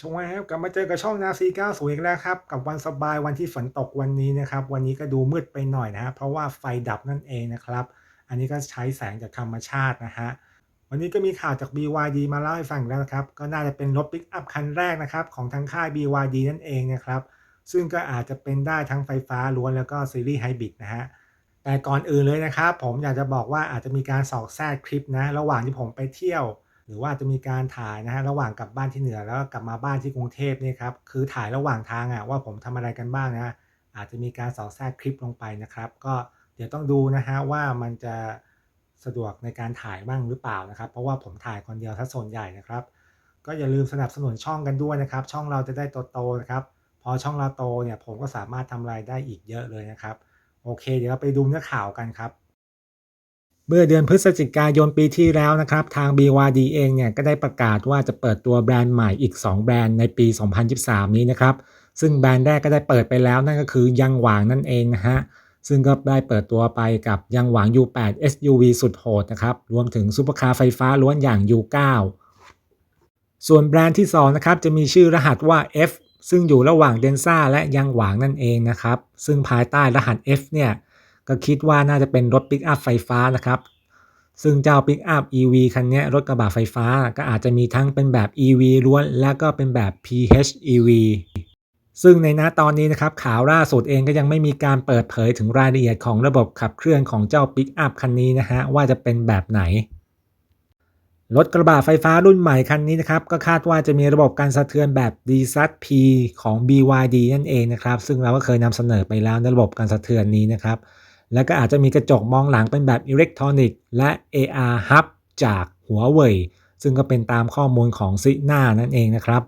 ชงแล้วกลับมาเจอกับช่องนาซี90อีกแล้วครับ กับวันสบายวันที่ฝนตกวันนี้นะครับ วันนี้ก็ดูมืดไปหน่อยนะฮะเพราะว่าไฟดับนั่นเองนะครับ อันนี้ก็ใช้แสงจากธรรมชาตินะฮะวันนี้ก็มีข่าวจาก BYD มาเล่าให้ฟังแล้วนะครับ ก็น่าจะเป็นรถปิกอัพคันแรกนะครับ ของทางค่าย BYD นั่นเองนะครับ ซึ่งก็อาจจะเป็นได้ทั้งไฟฟ้าล้วนแล้วก็ซีรีส์ไฮบริดนะฮะแต่ก่อนอื่นเลยนะครับ ผมอยากจะบอกว่าอาจจะมีการสอกแทรกคลิปนะ ระหว่างที่ผมไปเที่ยว หรือว่าจะมีการถ่ายนะฮะระหว่างกลับบ้านที่เหนือแล้วก็กลับมาบ้านที่กรุงเทพเนี่ยครับคือถ่ายระหว่างทางอะว่าผมทำอะไรกันบ้างนะอาจจะมีการสอดแทรกคลิปลงไปนะครับ ก็เดี๋ยวต้องดูนะฮะว่ามันจะสะดวกในการถ่ายบ้างหรือเปล่านะครับ เพราะว่าผมถ่ายคนเดียวถ้าส่วนใหญ่นะครับ ก็อย่าลืมสนับสนุนช่องกันด้วยนะครับ ช่องเราจะได้โตๆนะครับ พอช่องเราโตเนี่ยผมก็สามารถทำรายได้อีกเยอะเลยนะครับ โอเค เดี๋ยวเราไปดูเนื้อข่าวกันครับ เมื่อเดือนพฤศจิกายนปีที่แล้วนะครับ ทาง BYD เองเนี่ยก็ได้ประกาศว่าจะเปิดตัวแบรนด์ใหม่อีก 2 แบรนด์ในปี 2023 นี้นะครับ ซึ่งแบรนด์แรกก็ได้เปิดไปแล้วนั่นก็คือยังหวางนั่นเองนะฮะ ซึ่งก็ได้เปิดตัวไปกับยังหวาง U8 SUV สุดโหดนะครับ รวมถึงซุปเปอร์คาร์ไฟฟ้าล้วนอย่าง U9 ส่วนแบรนด์ที่2นะครับจะมีชื่อรหัสว่า F ซึ่งอยู่ระหว่างเดนซ่าและยังหวางนั่นเองนะครับ ซึ่งภายใต้รหัส F เนี่ย ก็คิดว่าน่าจะเป็นรถปิกอัพไฟฟ้านะครับ ซึ่งเจ้าปิกอัพ EV คันนี้รถกระบะไฟฟ้าก็อาจจะมีทั้งเป็นแบบ EV ล้วนและก็เป็นแบบ PHEV ซึ่งในณตอนนี้นะครับข่าวล่าสุดเองก็ยังไม่มีการเปิดเผยถึงรายละเอียดของระบบขับเคลื่อนของเจ้าปิกอัพคันนี้นะฮะว่าจะเป็นแบบไหน รถกระบะไฟฟ้ารุ่นใหม่คันนี้นะครับก็คาดว่าจะมีระบบการสะเทือนแบบ d s a t P ของ BYD นั่นเองนะครับ ซึ่งเราก็เคยนำเสนอไปแล้วในระบบการสะเทือนนี้นะครับ แล้วก็อาจจะมีกระจกมองหลังเป็นแบบอิเล็กทรอนิกส์และ AR Hub จากหัวเว่ยซึ่งก็เป็นตามข้อมูลของซิหน่านั่นเองนะครับ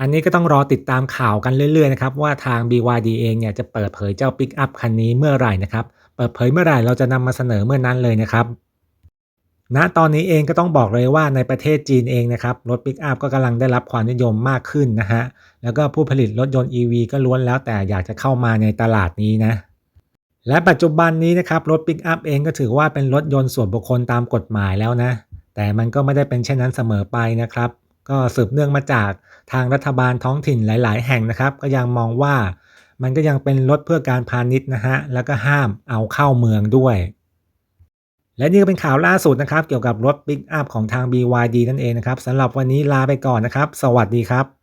อันนี้ก็ต้องรอติดตามข่าวกันเรื่อยๆนะครับว่าทาง BYD เองเนี่ยจะเปิดเผยเจ้าปิกอัพคันนี้เมื่อไหร่นะครับ เปิดเผยเมื่อไหร่เราจะนำมาเสนอเมื่อนั้นเลยนะครับณตอนนี้เองก็ต้องบอกเลยว่าในประเทศจีนเองนะครับรถปิกอัพก็กำลังได้รับความนิยมมากขึ้นนะฮะแล้วก็ผู้ผลิตรถยนต์ EV ก็ล้วนแล้วแต่อยากจะเข้ามาในตลาดนี้นะ และปัจจุบันนี้นะครับรถปิกอัพเองก็ถือว่าเป็นรถยนต์ส่วนบุคคลตามกฎหมายแล้วนะ แต่มันก็ไม่ได้เป็นเช่นนั้นเสมอไปนะครับ ก็สืบเนื่องมาจากทางรัฐบาลท้องถิ่นหลาย ๆ แห่งนะครับ ก็ยังมองว่ามันก็ยังเป็นรถเพื่อการพาณิชย์นะฮะแล้วก็ห้ามเอาเข้าเมืองด้วย และนี่ก็เป็นข่าวล่าสุดนะครับ เกี่ยวกับรถปิกอัพของทาง BYD นั่นเองนะครับสำหรับวันนี้ลาไปก่อนนะครับ สวัสดีครับ